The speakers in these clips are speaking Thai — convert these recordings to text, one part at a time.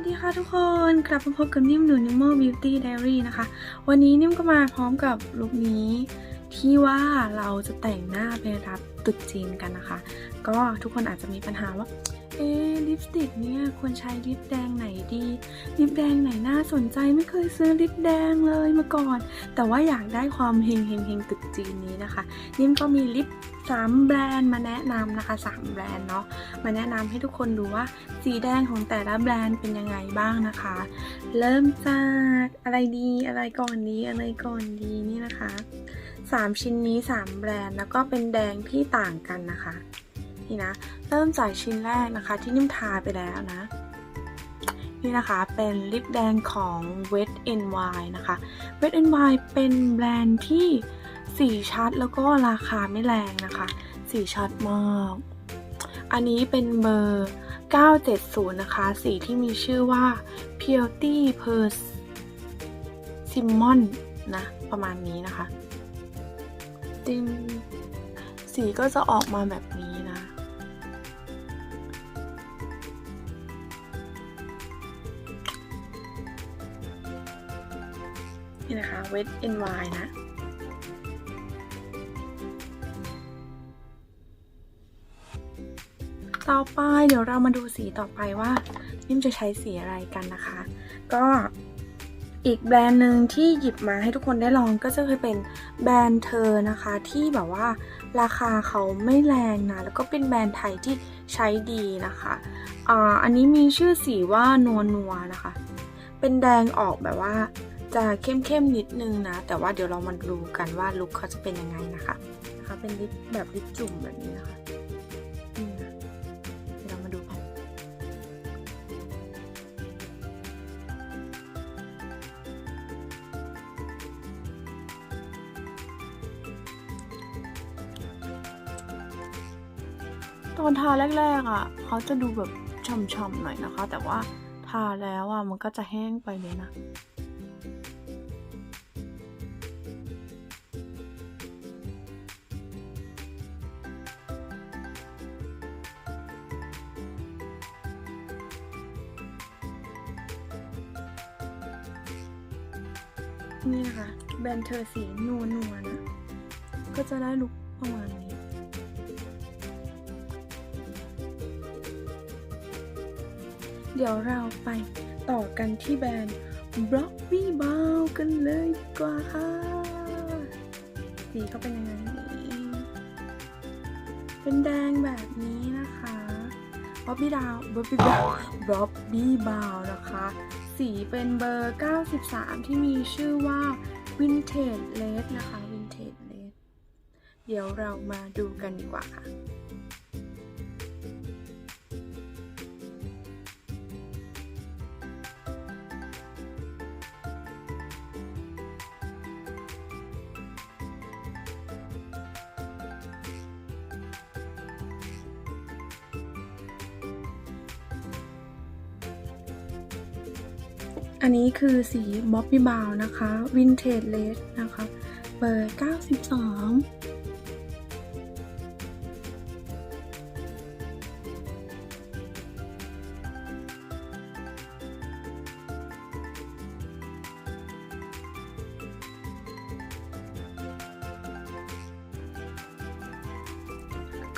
วัสดีค่ะทุกคนกลับมาพบกับนิ่มหนูนิมเมบิวตี้ไดอารี่นะคะ วันนี้นิ่มก็มาพร้อมกับลุคนี้ที่ว่าเราจะแต่งหน้าไปรับตรุษจีนกันนะคะ ก็ทุกคนอาจจะมีปัญหาว่า เอ๊ลิปสติกเนี่ยควรใช้ลิปแดงไหนดี ลิปแดงไหนน่าสนใจไม่เคยซื้อลิปแดงเลยมาก่อน แต่ว่าอยากได้ความเฮงเฮงเฮงตรุษจีนนี้นะคะนิ่มก็มีลิป3แบรนด์มาแนะนำนะคะ 3 แบรนด์เนาะมาแนะนำให้ทุกคนดูว่าสีแดงของแต่ละแบรนด์เป็นยังไงบ้างนะคะ เริ่มจากอะไรดีอะไรก่อนดีอะไรก่อนดีนี่นะคะ 3 ชิ้นนี้ 3 แบรนด์แล้วก็เป็นแดงที่ต่างกันนะคะี่นะ เริ่มจากชิ้นแรกนะคะ ที่นิ่มทาไปแล้วนะ นี่นะคะเป็นลิปแดงของ Wet n y นะคะ Wet n y เป็นแบรนด์ที่สีชัดแล้วก็ราคาไม่แรงนะคะ สีชัดมาก อันนี้เป็นเบอร์ 970 นะคะ สีที่มีชื่อว่า Purity Per Simon นะ ประมาณนี้นะคะติมสีก็จะออกมาแบบ นี้นะนี่นะคะ Wet n y นะ ต่อไปเดี๋ยวเรามาดูสีต่อไปว่านิ่มจะใช้สีอะไรกันนะคะ ก็อีกแบรนด์หนึ่งที่หยิบมาให้ทุกคนได้ลองก็จะเคยเป็นแบรนด์เธอนะคะ ที่แบบว่าราคาเขาไม่แรงนะ แล้วก็เป็นแบรนด์ไทยที่ใช้ดีนะคะอ่าอันนี้มีชื่อสีว่านัวนัวนะคะ เป็นแดงออกแบบว่า จะเข้มๆนิดนึงนะ แต่ว่าเดี๋ยวเรามาดูกันว่าลุคเขาจะเป็นยังไงนะคะนะคะเป็นลิปแบบลิปจุ่มแบบนี้นะคะนี่นะเรามาดูกันตอนทาแรกๆอะเขาจะดูแบบช่ำๆหน่อยนะคะ แต่ว่าทาแล้วอะมันก็จะแห้งไปเลยนะ นี่นะคะ แบรนด์เธอสีนัวนัวๆนะก็จะได้ลุคประมาณนี้ เดี๋ยวเราไปต่อกันที่แบรนด์ b r o c k y b o w กันเลยดีกว่าค่ะ สีก็เป็นยังไงนี่เป็นแดงแบบนี้นะคะบ๊อบบี้ดาวบ๊อบบี้บาวบ๊อบบี้บาวนะคะ สีเป็นเบอร์ 93 ที่มีชื่อว่า Vintage Red นะคะ Vintage Red เดี๋ยวเรามาดูกันดีกว่าค่ะ อันนี้คือสีบ๊อบบี้บาวนะคะวินเทจเลสนะคะ เบอร์ 92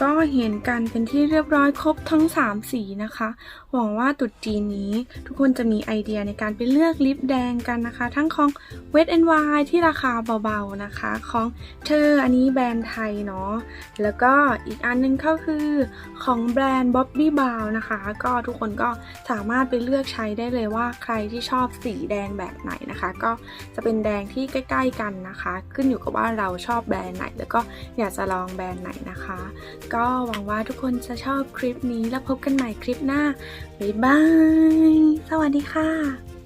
ก็เห็นกันเป็นที่เรียบร้อยครบทั้ง 3 สีนะคะ หวังว่าตรุษจีนนี้ทุกคนจะมีไอเดียในการไปเลือกลิปแดงกันนะคะ ทั้งของ Wet n y ที่ราคาเบาๆนะคะ ของเธออันนี้แบรนด์ไทยเนาะ แล้วก็อีกอันนึงก็คือของแบรนด์ Bobby Brown นะคะ ก็ทุกคนก็สามารถไปเลือกใช้ได้เลยว่าใครที่ชอบสีแดงแบบไหนนะคะ ก็จะเป็นแดงที่ใกล้ ๆ กันนะคะ ขึ้นอยู่กับว่าเราชอบแบรนด์ไหน แล้วก็อยากจะลองแบรนด์ไหนนะคะก็หวังว่าทุกคนจะชอบคลิปนี้แล้วพบกันใหม่คลิปหน้า บ๊ายบาย สวัสดีค่ะ